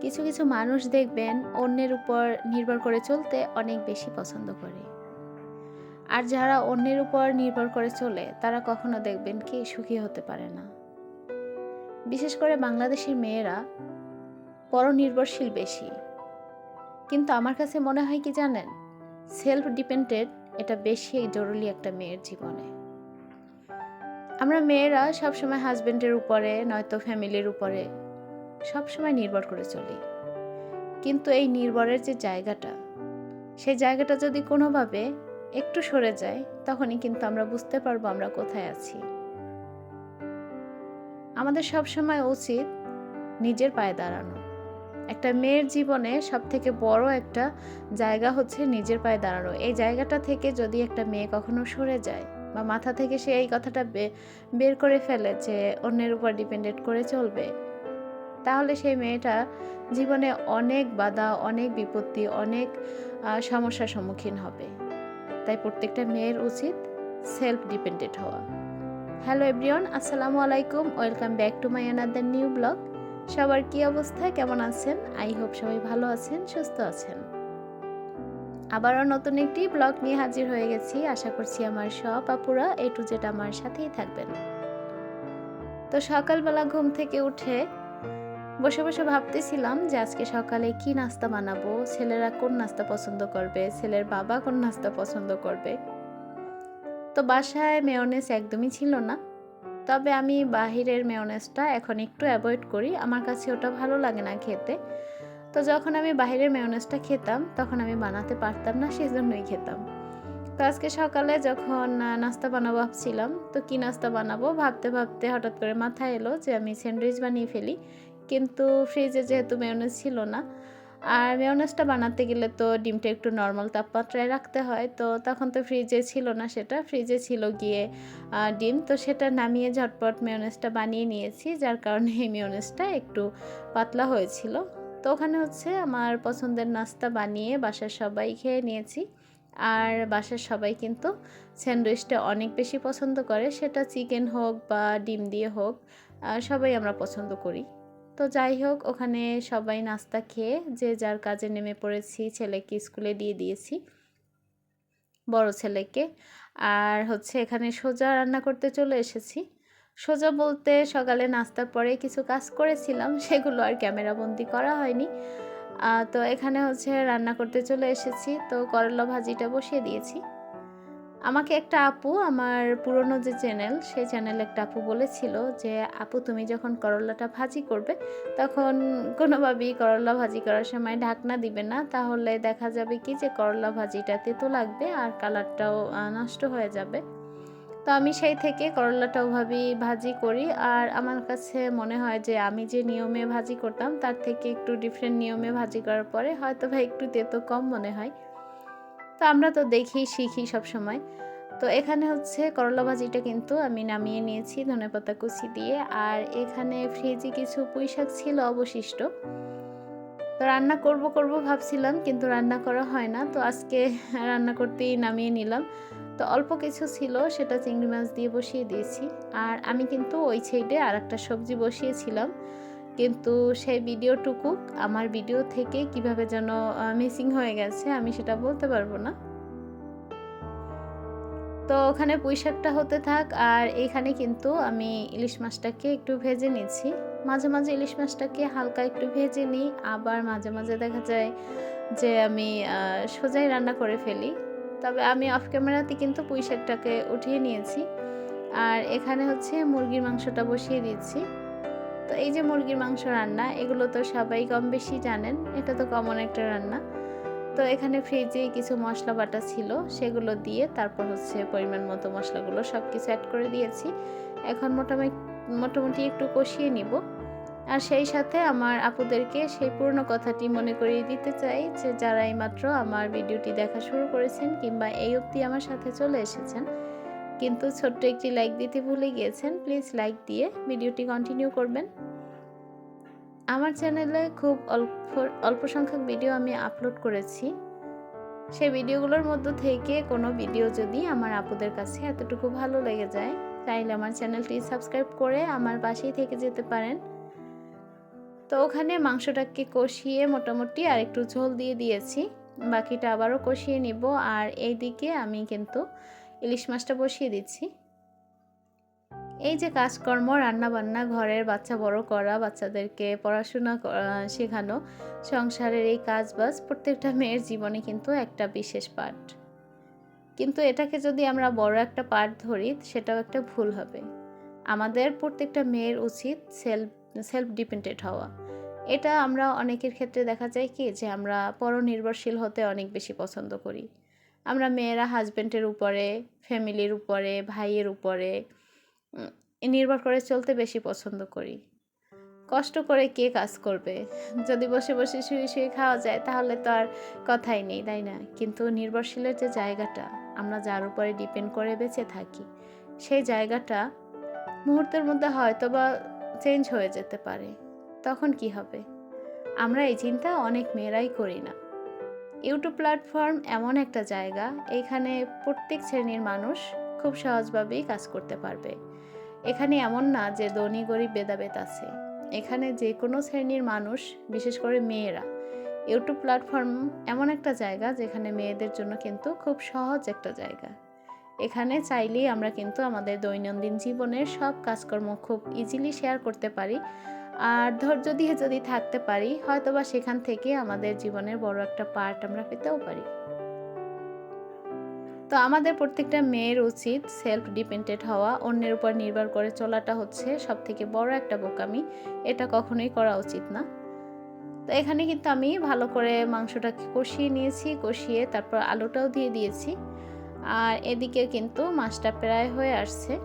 কিছু কিছু মানুষ দেখবেন অন্যের উপর নির্ভর করে চলতে অনেক বেশি পছন্দ করে। আর যারা অন্যের উপর নির্ভর করে চলে, তারা কখনো দেখবেন কি সুখী হতে পারে না। বিশেষ করে বাংলাদেশের মেয়েরা পরনির্ভরশীল বেশি। কিন্তু আমার কাছে মনে হয় কি জানেন? সেলফ ডিপেন্ডেন্ট এটা বেশি জরুরি একটা মেয়ের জীবনে। আমরা মেয়েরা সবসময় হাজবেন্ডের উপরে, নয়তো ফ্যামিলির উপরে সবসময় নির্ভর করে চলি। কিন্তু এই নির্ভরের যে জায়গাটা, সেই জায়গাটা যদি কোনোভাবে একটু সরে যায়, তখনই কিন্তু আমরা বুঝতে পারব আমরা কোথায় আছি। আমাদের সবসময় উচিত নিজের পায়ে দাঁড়ানো। একটা মেয়ের জীবনে সব থেকে বড় একটা জায়গা হচ্ছে নিজের পায়ে দাঁড়ানো। এই জায়গাটা থেকে যদি একটা মেয়ে কখনো সরে যায় বা মাথা থেকে সে এই কথাটা বের করে ফেলে যে অন্যের উপর ডিপেন্ডেন্ট করে চলবে তাহলে সেই মেয়েটা জীবনে অনেক বাধা, অনেক বিপত্তি, অনেক সমস্যার সম্মুখীন হবে। তাই প্রত্যেকটা মেয়ের উচিত সেলফ ডিপেন্ডেন্ট হওয়া। হ্যালো এভরিওয়ান আসসালামু আলাইকুম welcome back to my another new blog সবার কি অবস্থা? কেমন আছেন? আই হোপ সবাই ভালো আছেন, সুস্থ আছেন। আবারও নতুন একটি ব্লগ নিয়ে হাজির হয়ে গেছি। আশা করছি আমার সব আপুরা এ টু জেড আমার সাথেই থাকবেন। তো সকালবেলা ঘুম থেকে উঠে বসে বসে ভাবতেছিলাম যে আজকে সকালে কি নাস্তা বানাবো? ছেলেরা কোন নাস্তা পছন্দ করবে? ছেলের বাবা কোন নাস্তা পছন্দ করবে? তো বাসায় মেয়নেস একদমই ছিল না। তবে আমি বাহিরের মেয়নেসটা এখন একটু অ্যাভয়েড করি। আমার কাছে ওটা ভালো লাগে না খেতে। তো যখন আমি বাইরের মেয়নেসটা খেতাম, তখন আমি বানাতে পারতাম না সেই জন্যই খেতাম। তো আজকে সকালে যখন নাস্তা বানাবো ভাবছিলাম, তো কি নাস্তা বানাবো? ভাবতে ভাবতে হঠাৎ করে মাথায় এলো যে আমি স্যান্ডউইচ বানিয়ে ফেলি। কিন্তু ফ্রিজে যেহেতু মেয়নেস ছিল না, আর মেয়নেসটা বানাতে গেলে তো ডিমটা একটু নর্মাল তাপমাত্রায় রাখতে হয়, তো তখন তো ফ্রিজে ছিল না সেটা ফ্রিজে ছিল গিয়ে ডিম, তো সেটা নামিয়ে ঝটপট মেয়নেসটা বানিয়ে নিয়েছি, যার কারণে এই মেয়নেসটা একটু পাতলা হয়েছিল। তো ওখানে হচ্ছে আমার পছন্দের নাস্তা বানিয়ে বাসার সবাই খেয়ে নিয়েছি, আর বাসার সবাই কিন্তু স্যান্ডউইচটা অনেক বেশি পছন্দ করে, সেটা চিকেন হোক বা ডিম দিয়ে হোক সবাই আমরা পছন্দ করি। তো যাই হোক, ওখানে সবাই নাস্তা খেয়ে যে যার কাজে নেমে পড়েছি, ছেলেকে স্কুলে দিয়ে দিয়েছি, বড় ছেলেকে। আর হচ্ছে এখানে সোজা রান্না করতে চলে এসেছি। সোজা বলতে সকালে নাস্তার পরে কিছু কাজ করেছিলাম, সেগুলো আর ক্যামেরা বন্দি করা হয়নি। তো এখানে হচ্ছে রান্না করতে চলে এসেছি, তো করলা ভাজিটা বসিয়ে দিয়েছি। আমাকে একটা আপু, আমার পুরনো যে চ্যানেল, সেই চ্যানেলে একটা আপু বলেছিল যে, আপু, তুমি যখন করলাটা ভাজি করবে, তখন কোনোভাবেই করলা ভাজি করার সময় ঢাকনা দিবে না। তাহলে দেখা যাবে কি যে, করলা ভাজিটা তেতো লাগবে আর কালারটাও নষ্ট হয়ে যাবে। তো আমি সেই থেকে করলাটা ওভাবেই ভাজি করি। আর আমার কাছে মনে হয় যে, আমি যে নিয়মে ভাজি করতাম, তার থেকে একটু ডিফারেন্ট নিয়মে ভাজি করার পরে হয়তো ভাই একটু তেতো কম মনে হয়। তো আমরা তো দেখি, শিখি সব সময় তো এখানে হচ্ছে করলা ভাজিটা কিন্তু আমি নামিয়ে নিয়েছি ধনেপাতা কুচি দিয়ে। আর এখানে ফ্রিজে কিছু পুঁই শাক ছিল অবশিষ্ট। তো রান্না করব করব ভাবছিলাম কিন্তু রান্না করা হয় না। তো আজকে রান্না করতেই নামিয়ে নিলাম। তো অল্প কিছু ছিল, সেটা চিংড়ি মাছ দিয়ে বসিয়ে দিয়েছি। আর আমি কিন্তু ওই সাইডে আর একটা সবজি বসিয়েছিলাম। কিন্তু সেই ভিডিওটুকু আমার ভিডিও থেকে কীভাবে যেন মিসিং হয়ে গেছে, আমি সেটা বলতে পারব না। তো ওখানে পুঁই শাকটা হতে থাক, আর এইখানে কিন্তু আমি ইলিশ মাছটাকে একটু ভেজে নিচ্ছি। মাঝে মাঝে ইলিশ মাছটাকে হালকা একটু ভেজে নিই, আবার মাঝে মাঝে দেখা যায় যে আমি সোজাই রান্না করে ফেলি। তবে আমি অফ ক্যামেরাতে কিন্তু পুঁই শাকটাকে উঠিয়ে নিয়েছি। আর এখানে হচ্ছে মুরগির মাংসটা বসিয়ে দিচ্ছি। তো এই যে মুরগির মাংস রান্না, এগুলো তো সবাই কম বেশি জানেন, এটা তো কমন একটা রান্না। তো এখানে ফ্রিজে কিছু মশলা বাটা ছিল, সেগুলো দিয়ে তারপর হচ্ছে পরিমাণ মতো মশলাগুলো সব কিছু অ্যাড করে দিয়েছি। এখন মোটামুটি মোটামুটি একটু কষিয়ে নিব। আর সেই সাথে আমার আপুদেরকে সেই পুরনো কথাটি মনে করিয়ে দিতে চাই যে, যারা এইমাত্র আমার ভিডিওটি দেখা শুরু করেছেন কিংবা এই অবধি আমার সাথে চলে এসেছেন কিন্তু ছোট্ট একটি লাইক দিতে ভুলে গিয়েছেন প্লিজ লাইক দিয়ে ভিডিওটি কন্টিনিউ করবেন। আমার চ্যানেলে খুব অল্প অল্প সংখ্যক ভিডিও আমি আপলোড করেছি। সেই ভিডিওগুলোর মধ্য থেকে কোনো ভিডিও যদি আমার আপুদের কাছে এতটুকু ভালো লেগে যায় চাইলে আমার চ্যানেলটি সাবস্ক্রাইব করে আমার পাশেই থেকে যেতে পারেন। তো ওখানে মাংসটাকে কষিয়ে মোটামুটি আর একটু ঝোল দিয়ে দিয়েছি। বাকিটা আবারও কষিয়ে নিব আর এইদিকে আমি কিন্তু ইলিশ মাছটা বসিয়ে দিচ্ছি। এই যে কাজকর্ম, রান্নাবান্না, ঘরের বাচ্চা বড় করা, বাচ্চাদেরকে পড়াশোনা শেখানো, সংসারের এই কাজ বাজ প্রত্যেকটা মেয়ের জীবনে কিন্তু একটা বিশেষ পার্ট কিন্তু এটাকে যদি আমরা বড় একটা পার্ট ধরি, সেটাও একটা ভুল হবে। আমাদের প্রত্যেকটা মেয়ের উচিত সেলফ সেলফ ডিপেন্ডেন্ট হওয়া। এটা আমরা অনেকের ক্ষেত্রে দেখা যায় কি, যে আমরা পরনির্ভরশীল হতে অনেক বেশি পছন্দ করি। আমরা মেয়েরা হাজব্যান্ডের উপরে ফ্যামিলির উপরে, ভাইয়ের উপরে নির্ভর করে চলতে বেশি পছন্দ করি। কষ্ট করে কে কাজ করবে? যদি বসে বসে শুয়ে শুয়ে খাওয়া যায়, তাহলে তো আর কথাই নেই, তাই না? কিন্তু নির্ভরশীলের যে জায়গাটা, আমরা যার উপরে ডিপেন্ড করে বেঁচে থাকি, সেই জায়গাটা মুহূর্তের মধ্যে হয়তো বা চেঞ্জ হয়ে যেতে পারে। তখন কি হবে? আমরা এই চিন্তা অনেক মেয়েরাই করি না। ইউটিউব প্ল্যাটফর্ম এমন একটা জায়গা, এখানে প্রত্যেক শ্রেণির মানুষ খুব সহজভাবেই কাজ করতে পারবে। এখানে এমন না যে ধনী, গরিব, ভেদাভেদ আছে। এখানে যে কোনো শ্রেণির মানুষ, বিশেষ করে মেয়েরা, ইউটিউব প্ল্যাটফর্ম এমন একটা জায়গা যেখানে মেয়েদের জন্য কিন্তু খুব সহজ একটা জায়গা। এখানে চাইলেই আমরা কিন্তু আমাদের দৈনন্দিন জীবনের সব কাজকর্ম খুব ইজিলি শেয়ার করতে পারি। আর ধৈর্য দিয়ে যদি থাকতে পারি, হয়তোবা সেখান থেকে আমাদের জীবনের বড় একটা পার্ট আমরা পেতেও পারি। তো আমাদের প্রত্যেকটা মেয়ের উচিত সেলফ ডিপেন্ডেন্ট হওয়া, অন্যের উপর নির্ভর করে চলাটা হচ্ছে সব থেকে বড় একটা বোকামি। এটা কখনোই করা উচিত না। তো এখানে কিন্তু আমি ভালো করে মাংসটাকে কষিয়ে নিয়েছি, কষিয়ে তারপর আলুটাও দিয়ে দিয়েছি। আর এদিকে কিন্তু মাছটা প্রায় হয়ে আসছে।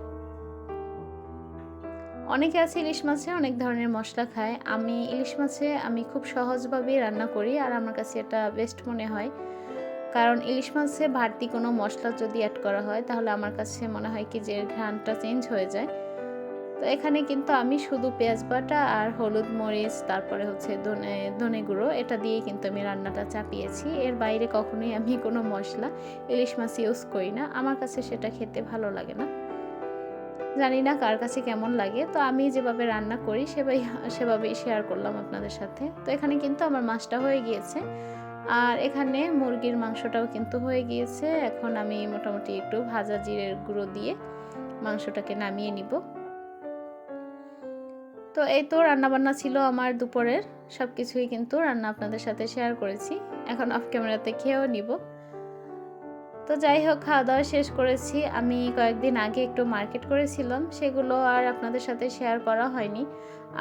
অনেকে আছে ইলিশ মাছে অনেক ধরনের মশলা খায়। আমি ইলিশ মাছে আমি খুব সহজভাবেই রান্না করি আর আমার কাছে এটা বেস্ট মনে হয়। কারণ ইলিশ মাছে বাড়তি কোনো মশলা যদি অ্যাড করা হয়, তাহলে আমার কাছে মনে হয় কি যে ঘ্রাণটা চেঞ্জ হয়ে যায়। তো এখানে কিন্তু আমি শুধু পেঁয়াজ বাটা আর হলুদ মরিচ, তারপরে হচ্ছে ধনে ধনে গুঁড়ো, এটা দিয়েই কিন্তু আমি রান্নাটা চাপিয়েছি। এর বাইরে কখনোই আমি কোনো মশলা ইলিশ মাছ ইউজ করি না। আমার কাছে সেটা খেতে ভালো লাগে না। জানি না কার কাছে কেমন লাগে। তো আমি যেভাবে রান্না করি সেভাবেই সেভাবেই শেয়ার করলাম আপনাদের সাথে। তো এখানে কিন্তু আমার মাছটা হয়ে গিয়েছে। আর এখানে মুরগির মাংসটাও কিন্তু হয়ে গিয়েছে। এখন আমি মোটামুটি একটু ভাজা জিরের গুঁড়ো দিয়ে মাংসটাকে নামিয়ে নিব। তো এই তো রান্নাবান্না ছিল আমার দুপুরের। সব কিছুই কিন্তু রান্না আপনাদের সাথে শেয়ার করেছি। এখন অফ ক্যামেরাতে খেয়েও নিব। তো যাই হোক খাওয়া দাওয়া শেষ করেছি। আমি কয়েকদিন আগে একটু মার্কেট করেছিলাম, সেগুলো আর আপনাদের সাথে শেয়ার করা হয়নি।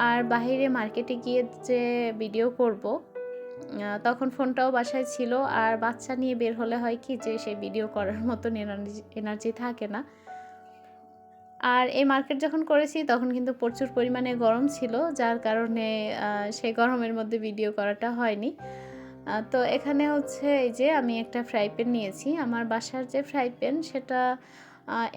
আর বাইরে মার্কেটে গিয়ে যে ভিডিও করব তখন ফোনটাও বাসায় ছিল। আর বাচ্চা নিয়ে বের হলে হয় কি যে সেই ভিডিও করার মতন এনার্জি এনার্জি থাকে না। আর এই মার্কেট যখন করেছি, তখন কিন্তু প্রচুর পরিমাণে গরম ছিল। যার কারণে সেই গরমের মধ্যে ভিডিও করাটা হয়নি। তো এখানে হচ্ছে এই যে আমি একটা ফ্রাই প্যান নিয়েছি। আমার বাসার যে ফ্রাই প্যান সেটা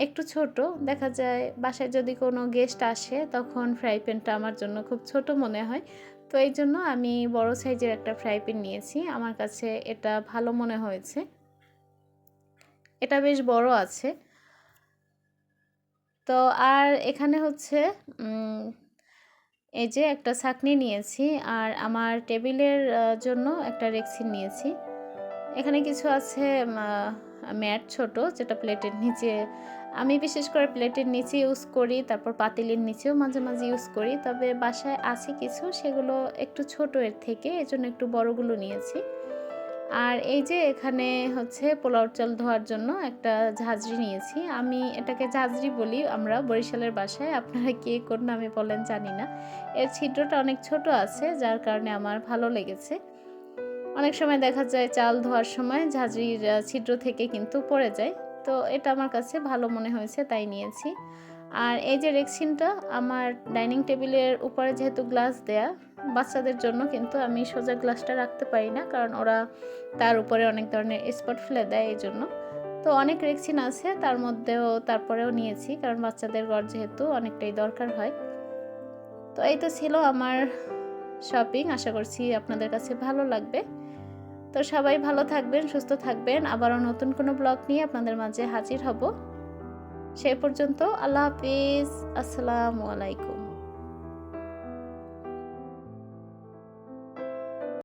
একটু ছোট। দেখা যায় বাসায় যদি কোনো গেস্ট আসে তখন ফ্রাই প্যানটা আমার জন্য খুব ছোট মনে হয়। তো এই জন্য আমি বড় সাইজের একটা ফ্রাই প্যান নিয়েছি। আমার কাছে এটা ভালো মনে হয়েছে। এটা বেশ বড় আছে। তো আর এখানে হচ্ছে এই যে একটা ছাকনি নিয়েছি আর আমার টেবিলের জন্য একটা রেক্সিন নিয়েছি। এখানে কিছু আছে ম্যাট ছোট যেটা প্লেটের নিচে, আমি বিশেষ করে প্লেটের নিচে ইউজ করি, তারপর পাতিলের নিচেও মাঝে মাঝে ইউজ করি। তবে বাসায় আছে কিছু, সেগুলো একটু ছোট এর থেকে, এজন্য একটু বড়গুলো নিয়েছি। আর এই যে এখানে হচ্ছে পোলাও চাল ধোয়ার জন্য একটা ঝাঁঝরি নিয়েছি। আমি এটাকে ঝাঁঝরি বলি, আমরা বরিশালের বাসায়। আপনারা কে কোন নামে বলেন জানি না। এর ছিদ্রটা অনেক ছোট আছে, যার কারণে আমার ভালো লেগেছে। অনেক সময় দেখা যায় চাল ধোয়ার সময় ঝাঁঝরির ছিদ্র থেকে কিন্তু পড়ে যায়। তো এটা আমার কাছে ভালো মনে হয়েছে, তাই নিয়েছি। আর এই যে রেক্সিনটা, আমার ডাইনিং টেবিলের উপরে যেহেতু গ্লাস দেয়া বাচ্চাদের জন্য কিন্তু আমি সোজা গ্লাসটা রাখতে পারি না, কারণ ওরা তার উপরে অনেক ধরনের স্পট ফেলে দেয় এই জন্য। তো অনেক রেক্সিন আছে, তার মধ্যেও তারপরেও নিয়েছি, কারণ বাচ্চাদের ঘর যেহেতু অনেকটাই দরকার হয়। তো এই তো ছিল আমার শপিং আশা করছি আপনাদের কাছে ভালো লাগবে। তো সবাই ভালো থাকবেন, সুস্থ থাকবেন, আবারও নতুন কোনো ব্লগ নিয়ে আপনাদের মাঝে হাজির হব। সেই পর্যন্ত আল্লাহ হাফিজ, আসসালামু আলাইকুম।